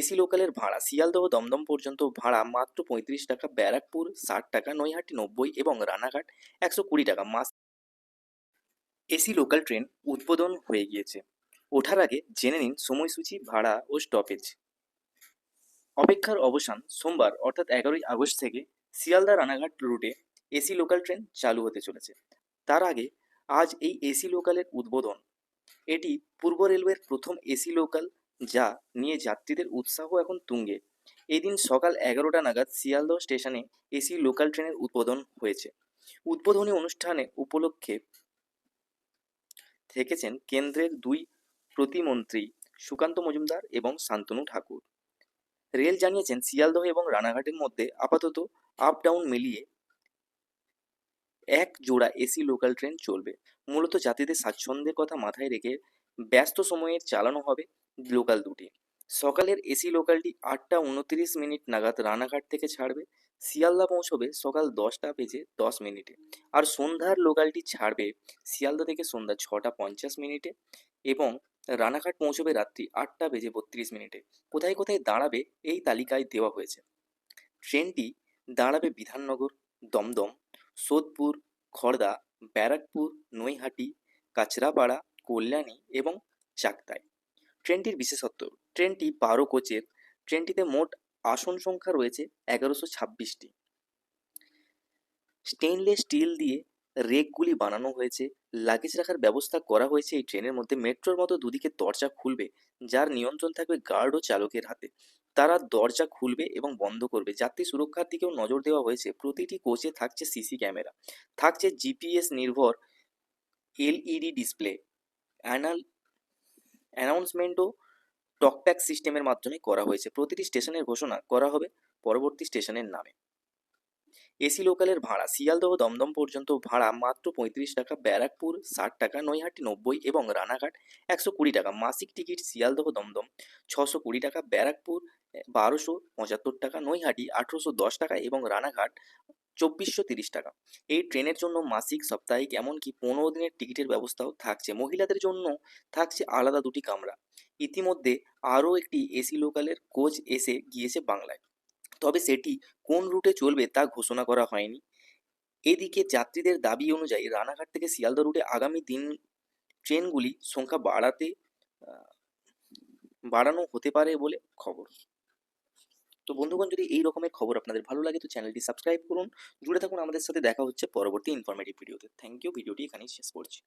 AC লোকালের ভাড়া, শিয়ালদহ দমদম পর্যন্ত ভাড়া মাত্র পঁয়ত্রিশ টাকা, ব্যারাকপুর ষাট টাকা, নৈহাটি নব্বই এবং রানাঘাট একশো কুড়ি টাকা। মাস এসি লোকাল ট্রেন উদ্বোধন হয়ে গিয়েছে। ওঠার আগে জেনে নিন সময়সূচি, ভাড়া ও স্টপেজ অপেক্ষার অবসান সোমবার, অর্থাৎ এগারোই আগস্ট থেকে শিয়ালদা রানাঘাট রুটে এসি লোকাল ট্রেন চালু হতে চলেছে। তার আগে আজ এই এসি লোকালের উদ্বোধন। এটি পূর্ব রেলওয়ের প্রথম এসি লোকাল যা নিয়ে যাত্রীদের উৎসাহ এখন তুঙ্গে। এদিন সকাল এগারোটা নাগাদ শিয়ালদহ স্টেশনে এসি লোকাল ট্রেনের উদ্বোধন হয়েছে। উদ্বোধনী অনুষ্ঠানে উপলক্ষে থেকেছেন কেন্দ্রের দুই প্রতিমন্ত্রী সুকান্ত মজুমদার এবং শান্তনু ঠাকুর। রেল জানিয়েছেন, শিয়ালদহ এবং রানাঘাটের মধ্যে আপাতত আপ ডাউন মিলিয়ে এক জোড়া এসি লোকাল ট্রেন চলবে। মূলত যাত্রীদের স্বাচ্ছন্দ্যের কথা মাথায় রেখে ব্যস্ত সময়ে চালানো হবে। লোকাল দুটি। সকালের এসি লোকালটি আটটা উনত্রিশ মিনিট নাগাদ রানাঘাট থেকে ছাড়বে। শিয়ালদা পৌঁছবে সকাল দশটা বেজে দশ মিনিটে। আর সন্ধ্যার লোকালটি ছাড়বে শিয়ালদা থেকে সন্ধ্যা ছটা পঞ্চাশ মিনিটে এবং রানাঘাট পৌঁছবে রাত্রি আটটা বেজে বত্রিশ মিনিটে। কোথায় কোথায় দাঁড়াবে এই তালিকায় দেওয়া হয়েছে। ট্রেনটি দাঁড়াবে বিধাননগর, দমদম, সোদপুর, খড়দা, ব্যারাকপুর, নৈহাটি কাছড়াপাড়া কল্যাণী এবং চাকদায় ট্রেনটির বিশেষত্ব, ট্রেনটি বারো কোচের ট্রেনটিতে মোট আসন সংখ্যা রয়েছে এগারোশো ছাব্বিশটি। স্টেনলেস স্টিল দিয়ে রেকগুলি বানানো হয়েছে, লাগেজ রাখার ব্যবস্থা করা হয়েছে এই ট্রেনের মধ্যে। মেট্রোর মতো দুদিকে দরজা খুলবে, যার নিয়ন্ত্রণ থাকবে গার্ড ও চালকের হাতে। তারা দরজা খুলবে এবং বন্ধ করবে, যাত্রী সুরক্ষার দিকেও নজর দেওয়া হয়েছে। প্রতিটি কোচে থাকছে সিসি ক্যামেরা, থাকছে জিপিএস নির্ভর এলইডি ডিসপ্লে, অ্যানাল অ্যানাউন্সমেন্টও টকপ্যাক সিস্টেমের মাধ্যমে করা হয়েছে। প্রতিটি স্টেশনের ঘোষণা করা হবে পরবর্তী স্টেশনের নামে। এসি লোকালের ভাড়া, শিয়ালদহ দমদম পর্যন্ত ভাড়া মাত্র পঁয়ত্রিশ টাকা, ব্যারাকপুর ষাট টাকা, নৈহাটি নব্বই এবং রানাঘাট একশো কুড়ি টাকা। মাসিক টিকিট শিয়ালদহ দমদম ছশো কুড়ি টাকা, ব্যারাকপুর বারোশো পঁচাত্তর টাকা, নৈহাটি আঠেরোশো দশ টাকা এবং রানাঘাট চব্বিশশো তিরিশ টাকা। এই ট্রেনের জন্য মাসিক সাপ্তাহিক এমনকি পনেরো দিনের টিকিটের ব্যবস্থাও থাকছে। মহিলাদের জন্য থাকছে আলাদা দুটি কামরা। ইতিমধ্যে আরও একটি এসি লোকালের কোচ এসে গিয়েছে বাংলায়। তবে সেটি কোন রুটে চলবে তা ঘোষণা করা হয়নি। এদিকে যাত্রীদের দাবি অনুযায়ী রানাঘাট থেকে শিয়ালদা রুটে আগামী দিন ট্রেনগুলি সংখ্যা বাড়াতে বাড়ানো হতে পারে বলে খবর। তো বন্ধুগণ, যদি এই রকমের খবর আপনাদের ভালো লাগে তো চ্যানেলটি সাবস্ক্রাইব করুন। জুড়ে থাকুন আমাদের সাথে, দেখা হচ্ছে পরবর্তী ইনফরমেটিভ ভিডিওতে থ্যাংক ইউ ভিডিওটি এখানেই শেষ করছি।